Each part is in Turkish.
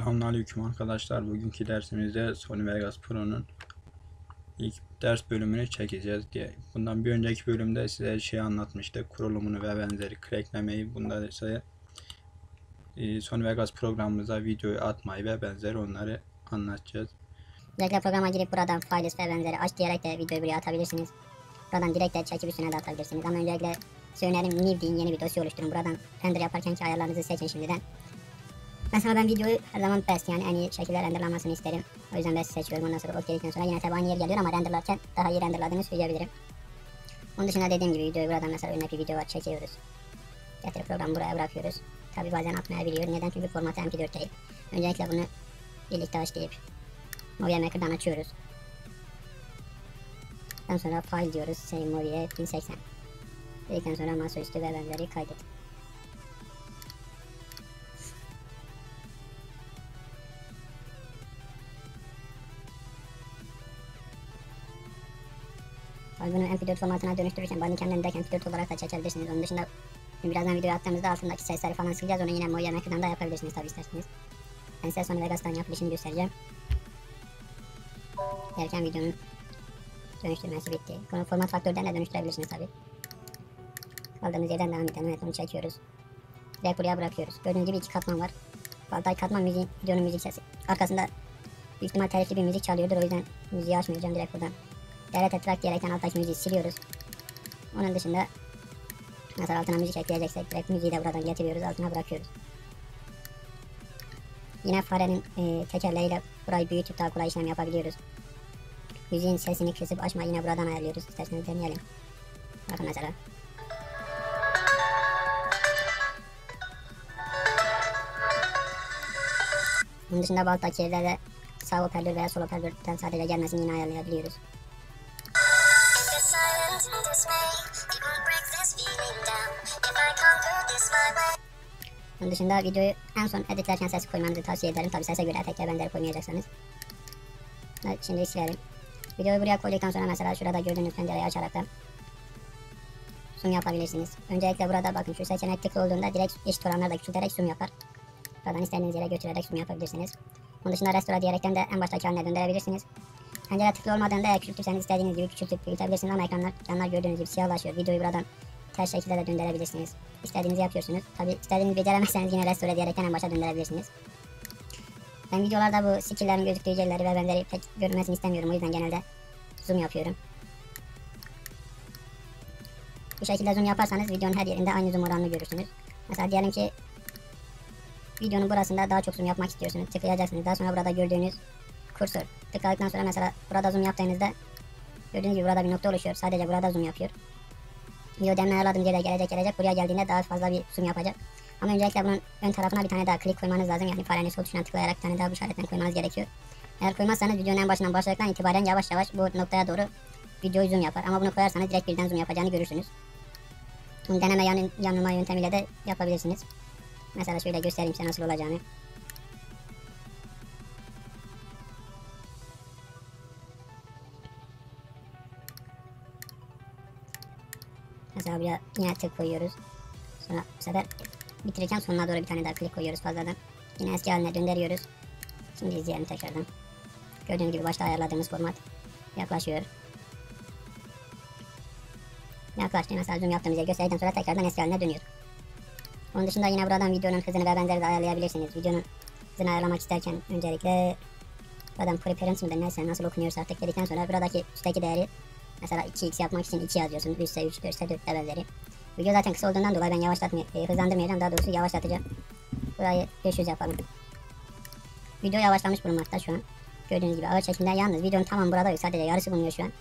Selamünaleyküm arkadaşlar. Bugünkü dersimizde Sony Vegas Pro'nun ilk ders bölümünü çekeceğiz diye. Bundan bir önceki bölümde size şey anlatmıştık. Kurulumunu ve benzeri cracklemeyi. Bunda ise e, Sony Vegas programımıza videoyu atmayı ve benzeri onları anlatacağız. Özellikle programa girip buradan files ve benzeri aç diyerek de videoyu buraya atabilirsiniz. Buradan direkt de çekip üstüne de atabilirsiniz. Ama öncelikle size önerim yeni bir dosya oluşturun. Buradan render yaparken ki ayarlarınızı seçin şimdiden. Mesela ben videoyu her zaman best yani en iyi şekilde renderlanmasını isterim. O yüzden best seçiyorum. Ondan sonra ok sonra yine tabi aynı yer geliyor ama renderlarken daha iyi renderladığını söyleyebilirim. Onun dışında dediğim gibi videoyu buradan mesela örnek bir video var çekiyoruz. Getirip programı buraya bırakıyoruz. Tabi bazen atmayabiliyor. Neden? Çünkü formatı MP4 değil. Öncelikle bunu birlikte açlayıp Movie Maker'dan açıyoruz. Ondan sonra file diyoruz. Save Movie 1080. Dedikten sonra masaüstü ve benzeri kaydet. MP4 formatına dönüştürürken Bandicam'den direkt MP4 olarak da çekebilirsiniz. Onun dışında birazdan video attığımızda altındaki sesleri falan sileceğiz. Onu yine Movie Maker'dan da yapabilirsiniz tabi isterseniz. Ben size sonra Vegas'tan yapılışını göstereceğim. Derken videonun dönüştürmesi bitti. Bunu format faktörden de dönüştürebilirsiniz tabi. Kaldığımız yerden devam edelim. Evet onu çekiyoruz. Direkt buraya bırakıyoruz. Gördüğünüz gibi iki katman var. Altay katman müziği, videonun müzik sesi. Arkasında büyük ihtimal telifli bir müzik çalıyordur. O yüzden müziği açmayacağım direkt buradan. Delete track diyerekten alttaki müziği siliyoruz. Onun dışında mesela altına müzik ekleyeceksek direkt müziği de buradan getiriyoruz. Altına bırakıyoruz. Yine farenin e, tekerleğiyle burayı büyütüp daha kolay işlem yapabiliyoruz. Müziğin sesini kısıp açma yine buradan ayarlıyoruz. İsterseniz deneyelim. Bakın mesela. Bunun dışında bu alttaki yerlerde de sağ hoparlör veya sol hoparlörden sadece gelmesini yine ayarlayabiliyoruz. Bunun dışında videoyu en son editlerken ses koymanızı tavsiye ederim. Tabi sese göre efektler benzeri koymayacaksanız. Şimdi silelim. Videoyu buraya koyduktan sonra mesela şurada gördüğünüz pencereyi açarak da zoom yapabilirsiniz. Öncelikle burada bakın şu seçenek tıklı olduğunda direkt eşit oranlarda küçülterek zoom yapar. Buradan istediğiniz yere götürerek zoom yapabilirsiniz. Onun dışında restore diyerekten de en baştaki haline döndürebilirsiniz. Pencere tıklı olmadığında küçültürseniz istediğiniz gibi küçültüp büyütebilirsiniz ama ekranlar, ekranlar gördüğünüz gibi siyahlaşıyor. Videoyu buradan ters şekilde de döndürebilirsiniz. İstediğinizi yapıyorsunuz. Tabi istediğinizi beceremezseniz yine restore diyerekten en başa döndürebilirsiniz. Ben videolarda bu skill'lerin gözüktüğü yerleri ve benzeri pek görünmesini istemiyorum. O yüzden genelde zoom yapıyorum. Bu şekilde zoom yaparsanız videonun her yerinde aynı zoom oranını görürsünüz. Mesela diyelim ki videonun burasında daha çok zoom yapmak istiyorsunuz. Tıklayacaksınız. Daha sonra burada gördüğünüz kursor. Tıkladıktan sonra mesela burada zoom yaptığınızda gördüğünüz gibi burada bir nokta oluşuyor. Sadece burada zoom yapıyor. Video demin ayarladığım yere gelecek gelecek. Buraya geldiğinde daha fazla bir zoom yapacak. Ama öncelikle bunun ön tarafına bir tane daha klik koymanız lazım. Yani farenin sol tuşuna tıklayarak bir tane daha bu işaretten koymanız gerekiyor. Eğer koymazsanız videonun en başından başladıktan itibaren yavaş yavaş bu noktaya doğru videoyu zoom yapar. Ama bunu koyarsanız direkt birden zoom yapacağını görürsünüz. Deneme yan, yanılma yöntemiyle de yapabilirsiniz. Mesela şöyle göstereyim size nasıl olacağını. Mesela buraya yine tık koyuyoruz. Sonra bu sefer bitirirken sonuna doğru bir tane daha klik koyuyoruz fazladan. Yine eski haline döndürüyoruz. Şimdi izleyelim tekrardan. Gördüğünüz gibi başta ayarladığımız format yaklaşıyor. Yaklaştı. Mesela zoom yaptığımız yeri gösterdikten sonra tekrardan eski haline dönüyor. Onun dışında yine buradan videonun hızını ve benzeri de ayarlayabilirsiniz. Videonun hızını ayarlamak isterken öncelikle buradan preference mıdır neyse nasıl okunuyorsa artık dedikten sonra buradaki üstteki değeri mesela 2x yapmak için 2 yazıyorsunuz. 3 ise 3, 4 ise 4 ve. Video zaten kısa olduğundan dolayı ben yavaşlatmayacağım, e, hızlandırmayacağım. Daha doğrusu yavaşlatacağım. Burayı 500 yapalım. Video yavaşlamış bulunmakta şu an. Gördüğünüz gibi ağır çekimler yalnız videonun tamam burada yok. Sadece yarısı bulunuyor şu an.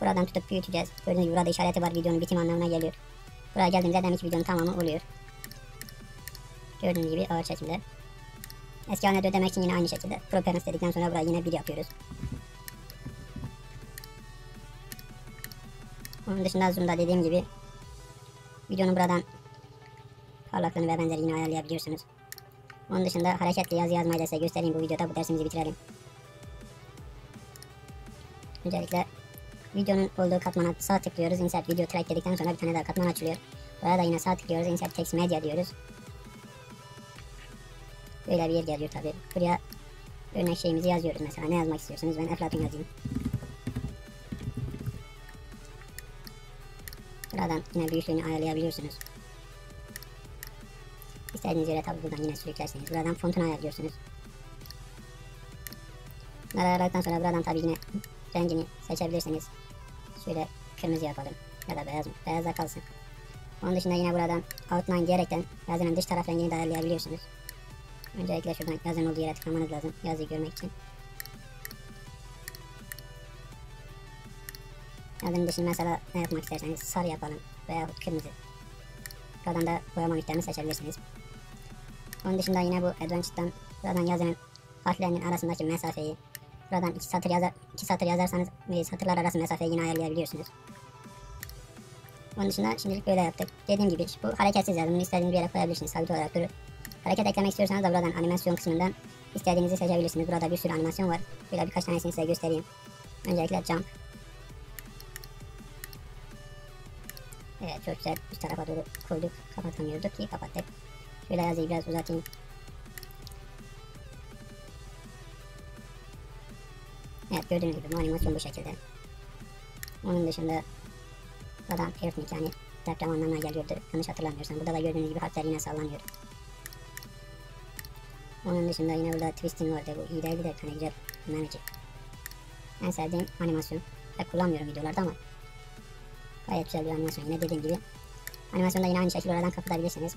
Buradan tutup büyüteceğiz. Gördüğünüz gibi burada işareti var videonun bitim anlamına geliyor. Buraya geldiğimizde demek ki videonun tamamı oluyor. Gördüğünüz gibi ağır çekimler. Eski haline ödemek için yine aynı şekilde. Properence dedikten sonra buraya yine bir yapıyoruz. Onun dışında zoom'da dediğim gibi videonun buradan parlaklığını ve benzeri yine ayarlayabiliyorsunuz. Onun dışında hareketli yazı yazmayı da size göstereyim bu videoda. Bu dersimizi bitirelim. Öncelikle videonun olduğu katmana sağ tıklıyoruz. Insert video track dedikten sonra bir tane daha katman açılıyor. Buraya da yine sağ tıklıyoruz. Insert text media diyoruz. Böyle bir yer geliyor tabi. Buraya örnek şeyimizi yazıyoruz mesela. Ne yazmak istiyorsunuz? Ben Eflatun yazayım. Buradan yine büyüklüğünü ayarlayabiliyorsunuz. İstediğiniz yere tabi buradan yine sürüklersiniz. Buradan fontunu ayarlıyorsunuz. Bunları ayarladıktan sonra buradan tabi yine rengini seçebilirsiniz. Şöyle kırmızı yapalım. Ya da beyaz mı? Beyaz da kalsın. Onun dışında yine buradan outline diyerekten yazının dış taraf rengini de ayarlayabiliyorsunuz. Öncelikle şuradan yazının olduğu yere tıklamanız lazım. Yazıyı görmek için. Yazının dışını mesela ne yapmak isterseniz sarı yapalım veya kırmızı. Buradan da boyama miktarını seçebilirsiniz. Onun dışında yine bu Advanced'dan buradan yazının harflerinin arasındaki mesafeyi buradan iki satır yazar iki satır yazarsanız satırlar arası mesafeyi yine ayarlayabiliyorsunuz. Onun dışında şimdilik böyle yaptık. Dediğim gibi bu hareketsiz yazım. Bunu istediğiniz bir yere koyabilirsiniz. Sabit olarak durur. Hareket eklemek istiyorsanız da buradan animasyon kısmından istediğinizi seçebilirsiniz. Burada bir sürü animasyon var. Böyle birkaç tanesini size göstereyim. Öncelikle jump. Çok güzel üst tarafa doğru koyduk. Kapatamıyorduk ki kapattık. Şöyle yazıyı biraz uzatayım. Evet gördüğünüz gibi animasyon bu şekilde. Onun dışında Buradan earthquake yani deprem anlamına geliyordu. Yanlış hatırlamıyorsam. Burada da gördüğünüz gibi harfler yine sallanıyor. Onun dışında yine burada twisting vardı. Bu iyi değildi de hani güzel memeci. En sevdiğim animasyon. Pek kullanmıyorum videolarda ama gayet güzel bir animasyon. Yine dediğim gibi. Animasyonda yine aynı şekilde oradan kapatabilirsiniz.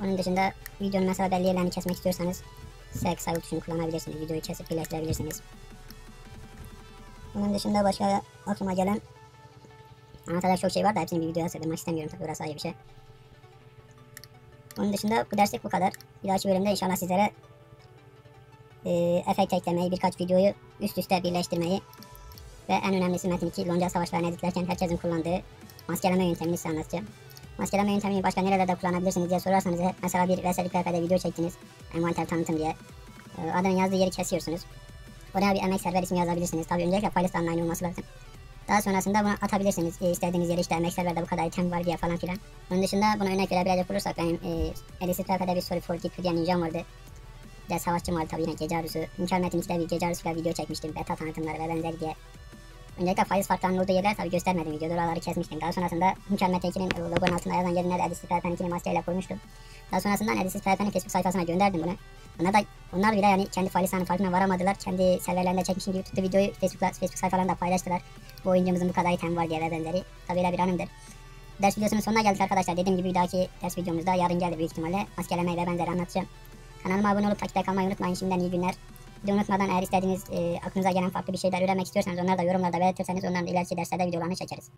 Onun dışında videonun mesela belli yerlerini kesmek istiyorsanız sek sağ tuşunu kullanabilirsiniz. Videoyu kesip birleştirebilirsiniz. Onun dışında başka aklıma gelen Anlatacak çok şey var da hepsini bir videoya sığdırmak istemiyorum tabii burası ayrı bir şey. Onun dışında bu derslik bu kadar. Bir dahaki bölümde inşallah sizlere e, efekt eklemeyi, birkaç videoyu üst üste birleştirmeyi ve en önemlisi Metin 2 lonca savaşlarını editlerken herkesin kullandığı maskeleme yöntemini size anlatacağım. Maskeleme yöntemini başka nerelerde kullanabilirsiniz diye sorarsanız mesela bir Veselik PF'de video çektiniz. Envanter tanıtım diye. E, adının yazdığı yeri kesiyorsunuz. Oraya bir emek server ismi yazabilirsiniz. Tabii öncelikle file online olması lazım. Daha sonrasında bunu atabilirsiniz. E, istediğiniz yere işte emek serverde bu kadar item var diye falan filan. Onun dışında buna örnek verebilecek olursak benim e, Elisi Trafa'da bir Story for Keep diye ninjam vardı. Bir de savaşçım vardı tabii yine gece arzusu. Hünkar Metin 2'de bir gece arzusu video çekmiştim. Beta tanıtımları ve benzeri diye. Öncelikle faiz farklarının olduğu yerler tabii göstermedim videoda. Oraları kesmiştim. Daha sonrasında Hünkar Metin 2'nin logonun altında yazan yerine de Edisi Trafa'nın 2'ni maskeyle koymuştum. Daha sonrasında Edisi Trafa'nın Facebook sayfasına gönderdim bunu. Onlar da onlar bile yani kendi faalistanın farkına varamadılar. Kendi serverlerinde çekmişim gibi tuttu videoyu Facebook, Facebook sayfalarında paylaştılar. Bu oyuncumuzun bu kadar item var diye ve benzeri. Tabi bir anımdır. Ders videosunun sonuna geldik arkadaşlar. Dediğim gibi bir dahaki ders videomuzda yarın gelir büyük ihtimalle. Maskelemeyi ve benzeri anlatacağım. Kanalıma abone olup takipte kalmayı unutmayın. Şimdiden iyi günler. De unutmadan eğer istediğiniz e, aklınıza gelen farklı bir şeyler öğrenmek istiyorsanız onları da yorumlarda belirtirseniz onların da ileriki derslerde videolarını çekeriz.